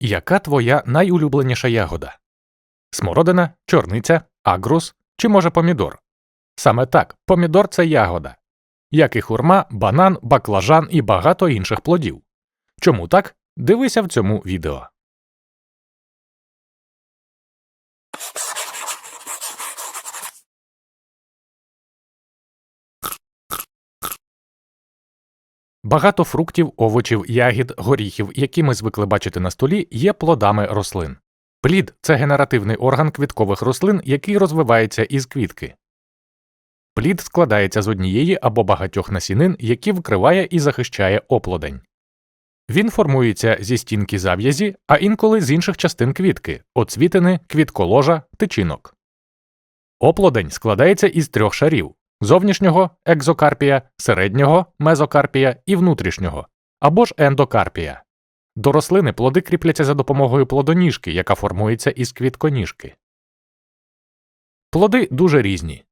Яка твоя найулюбленіша ягода? Смородина, чорниця, агрус чи може помідор? Саме так, помідор це ягода. Як і хурма, банан, баклажан і багато інших плодів. Чому так? Дивися в цьому відео. Багато фруктів, овочів, ягід, горіхів, які ми звикли бачити на столі, є плодами рослин. Плід це генеративний орган квіткових рослин, який розвивається із квітки. Плід складається з однієї або багатьох насінин, які вкриває і захищає оплодень. Він формується зі стінки зав'язі, а інколи з інших частин квітки оцвітини, квітколожа, тичинок. Оплодень складається із трьох шарів зовнішнього екзокарпія, середнього мезокарпія і внутрішнього або ж ендокарпія. До рослини плоди кріпляться за допомогою плодоніжки, яка формується із квітконіжки. Плоди дуже різні.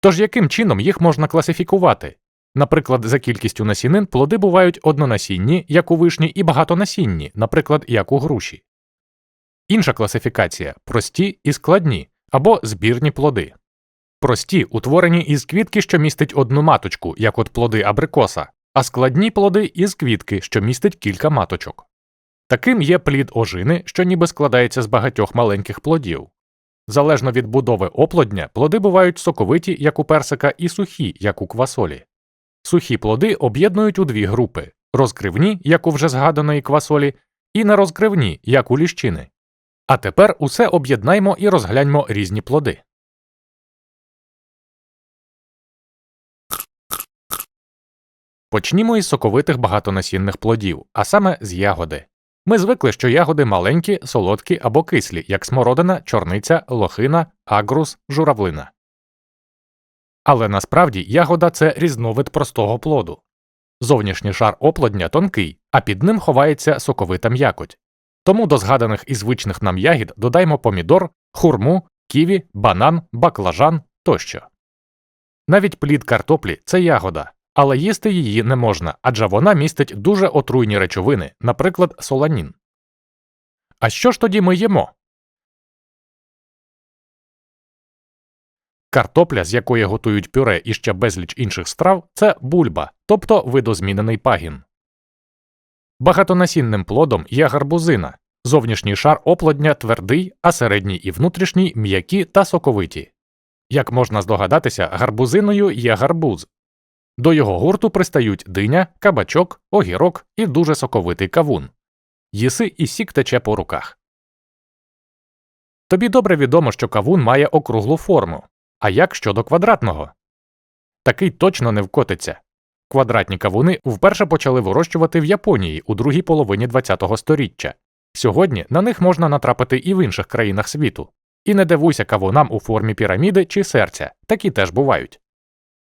Тож яким чином їх можна класифікувати? Наприклад, за кількістю насінин плоди бувають однонасінні, як у вишні, і багатонасінні, наприклад, як у груші. Інша класифікація прості і складні або збірні плоди. Прості утворені із квітки, що містить одну маточку, як от плоди абрикоса, а складні плоди із квітки, що містить кілька маточок. Таким є плід ожини, що ніби складається з багатьох маленьких плодів. Залежно від будови оплодня, плоди бувають соковиті, як у персика, і сухі, як у квасолі. Сухі плоди об'єднують у дві групи розкривні, як у вже згаданої квасолі, і нерозкривні, як у ліщини. А тепер усе об'єднаймо і розгляньмо різні плоди. Почнімо із соковитих багатонасінних плодів, а саме з ягоди. Ми звикли, що ягоди маленькі, солодкі або кислі, як смородина, чорниця, лохина, агрус, журавлина. Але насправді ягода це різновид простого плоду. Зовнішній шар оплодня тонкий, а під ним ховається соковита м'якоть. Тому до згаданих і звичних нам ягід додаймо помідор, хурму, ківі, банан, баклажан тощо. Навіть плід картоплі це ягода, але їсти її не можна, адже вона містить дуже отруйні речовини, наприклад, соланін. А що ж тоді ми їмо? Картопля, з якої готують пюре і ще безліч інших страв, це бульба, тобто видозмінений пагін. Багатонасінним плодом є гарбузина. Зовнішній шар оплодня твердий, а середній і внутрішній м'які та соковиті. Як можна здогадатися, гарбузиною є гарбуз. До його гурту пристають диня, кабачок, огірок і дуже соковитий кавун. Їси і сік тече по руках. Тобі добре відомо, що кавун має округлу форму. А як щодо квадратного? Такий точно не вкотиться. Квадратні кавуни вперше почали вирощувати в Японії у другій половині ХХ століття. Сьогодні на них можна натрапити і в інших країнах світу. І не дивуйся кавунам у формі піраміди чи серця, такі теж бувають.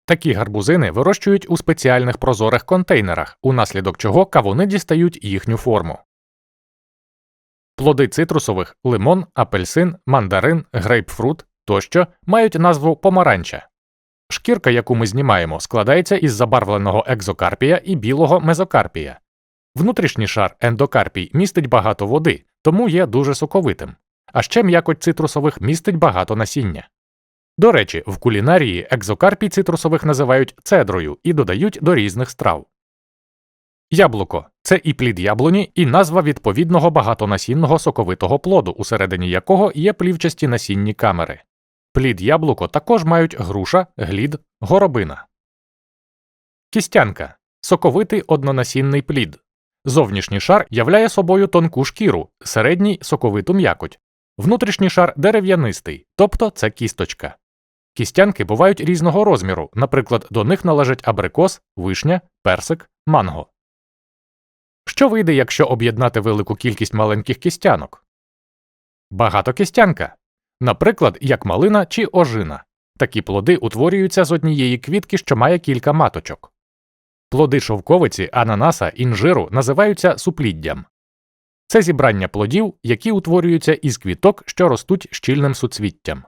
Такі гарбузини вирощують у спеціальних прозорих контейнерах, унаслідок чого кавуни дістають їхню форму. Плоди цитрусових лимон, апельсин, мандарин, грейпфрут тощо мають назву помаранча. Шкірка, яку ми знімаємо, складається із забарвленого екзокарпія і білого мезокарпія. Внутрішній шар ендокарпій містить багато води, тому є дуже соковитим, а ще м'якоть цитрусових містить багато насіння. До речі, в кулінарії екзокарпій цитрусових називають цедрою і додають до різних страв. Яблуко це і плід яблуні, і назва відповідного багатонасінного соковитого плоду, усередині якого є плівчасті насінні камери. Плід яблуко також мають груша, глід, горобина. Кістянка соковитий однонасінний плід. Зовнішній шар являє собою тонку шкіру, середній соковиту м'якоть, внутрішній шар дерев'янистий, тобто це кісточка. Кістянки бувають різного розміру, наприклад, до них належать абрикос, вишня, персик, манго. Що вийде, якщо об'єднати велику кількість маленьких кістянок? Багатокістянка. Наприклад, як малина чи ожина. Такі плоди утворюються з однієї квітки, що має кілька маточок. Плоди шовковиці, ананаса, інжиру називаються супліддям. Це зібрання плодів, які утворюються із квіток, що ростуть щільним суцвіттям.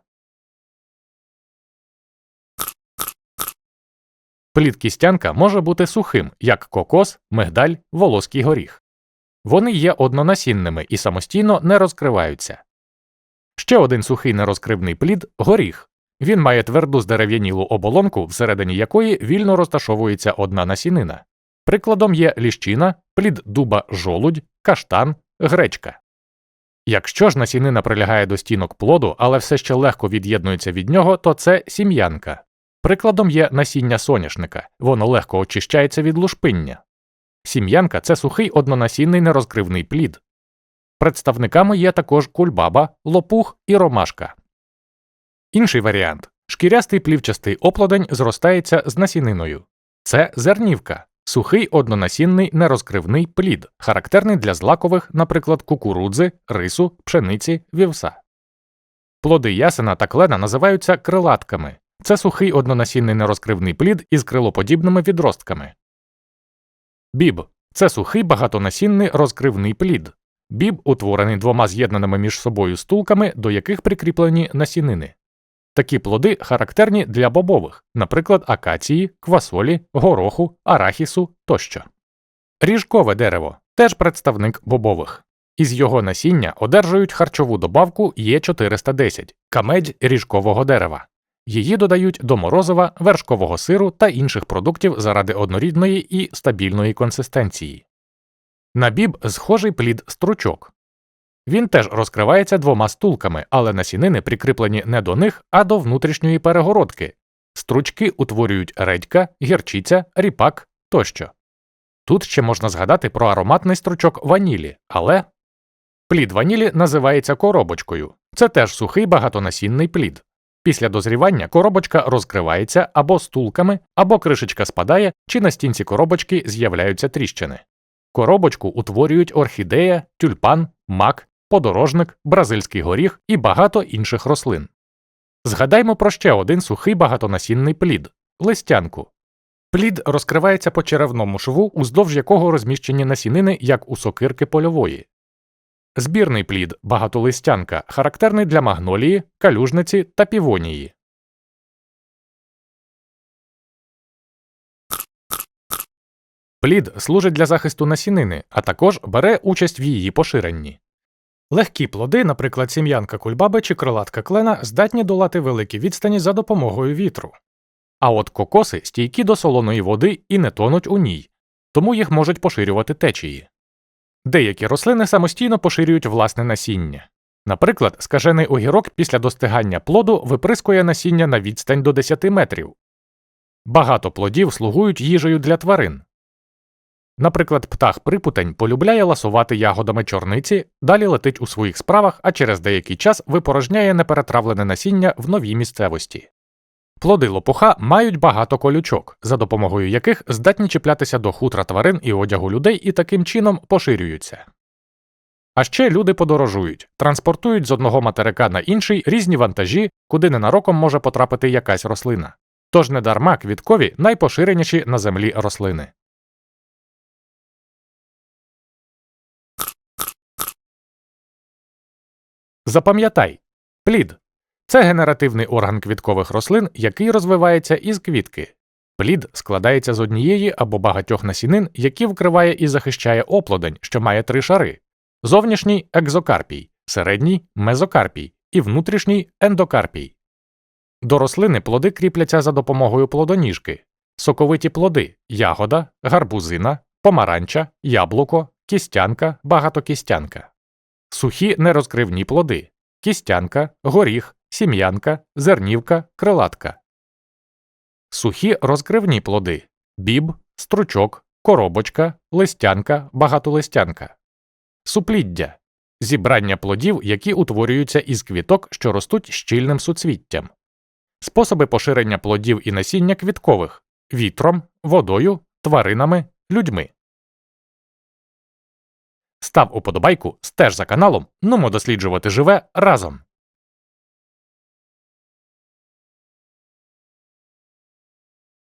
Плід кістянка може бути сухим, як кокос, мигдаль, волоський горіх. Вони є однонасінними і самостійно не розкриваються. Ще один сухий нерозкривний плід горіх. Він має тверду здерев'янілу оболонку, всередині якої вільно розташовується одна насінина. Прикладом є ліщина, плід дуба жолудь, каштан, гречка. Якщо ж насінина прилягає до стінок плоду, але все ще легко від'єднується від нього, то це сім'янка. Прикладом є насіння соняшника, воно легко очищається від лушпиння. Сім'янка це сухий однонасінний нерозкривний плід. Представниками є також кульбаба, лопух і ромашка. Інший варіант шкірястий плівчастий оплодень зростається з насіниною. Це зернівка, сухий однонасінний нерозкривний плід, характерний для злакових, наприклад, кукурудзи, рису, пшениці, вівса. Плоди ясена та клена називаються крилатками. Це сухий однонасінний нерозкривний плід із крилоподібними відростками. Біб це сухий багатонасінний розкривний плід. Біб утворений двома з'єднаними між собою стулками, до яких прикріплені насінини. Такі плоди характерні для бобових, наприклад, акації, квасолі, гороху, арахісу тощо. Ріжкове дерево теж представник бобових. Із його насіння одержують харчову добавку Є410 камедь ріжкового дерева. Її додають до морозива, вершкового сиру та інших продуктів заради однорідної і стабільної консистенції. На біб схожий плід стручок. Він теж розкривається двома стулками, але насінини прикріплені не до них, а до внутрішньої перегородки. Стручки утворюють редька, гірчиця, ріпак тощо. Тут ще можна згадати про ароматний стручок ванілі, але плід ванілі називається коробочкою. Це теж сухий багатонасінний плід. Після дозрівання коробочка розкривається або стулками, або кришечка спадає, чи на стінці коробочки з'являються тріщини. Коробочку утворюють орхідея, тюльпан, мак, подорожник, бразильський горіх і багато інших рослин. Згадаймо про ще один сухий багатонасінний плід листянку. Плід розкривається по черевному шву, уздовж якого розміщені насінини, як у сокирки польової. Збірний плід багатолистянка характерний для магнолії, калюжниці та півонії. Плід служить для захисту насінини, а також бере участь в її поширенні. Легкі плоди, наприклад, сім'янка кульбаби чи крилатка клена, здатні долати великі відстані за допомогою вітру. А от кокоси стійкі до солоної води і не тонуть у ній, тому їх можуть поширювати течії. Деякі рослини самостійно поширюють власне насіння. Наприклад, скажений огірок після достигання плоду виприскує насіння на відстань до 10 метрів. Багато плодів слугують їжею для тварин. Наприклад, птах припутень полюбляє ласувати ягодами чорниці, далі летить у своїх справах, а через деякий час випорожняє неперетравлене насіння в новій місцевості. Плоди лопуха мають багато колючок, за допомогою яких здатні чіплятися до хутра тварин і одягу людей і таким чином поширюються. А ще люди подорожують, транспортують з одного материка на інший різні вантажі, куди ненароком може потрапити якась рослина. Тож недарма квіткові найпоширеніші на землі рослини. Запам'ятай плід це генеративний орган квіткових рослин, який розвивається із квітки. Плід складається з однієї або багатьох насінин, які вкриває і захищає оплодень, що має три шари: зовнішній екзокарпій, середній мезокарпій і внутрішній ендокарпій. До рослини плоди кріпляться за допомогою плодоніжки, соковиті плоди ягода, гарбузина, помаранча, яблуко, кістянка, багатокістянка, сухі нерозкривні плоди кістянка, горіх, сім'янка, зернівка, крилатка. Сухі розкривні плоди біб, стручок, коробочка, листянка, багатолистянка. Супліддя зібрання плодів, які утворюються із квіток, що ростуть щільним суцвіттям. Способи поширення плодів і насіння квіткових вітром, водою, тваринами, людьми. Став уподобайку, стеж за каналом, нумо досліджувати живе разом.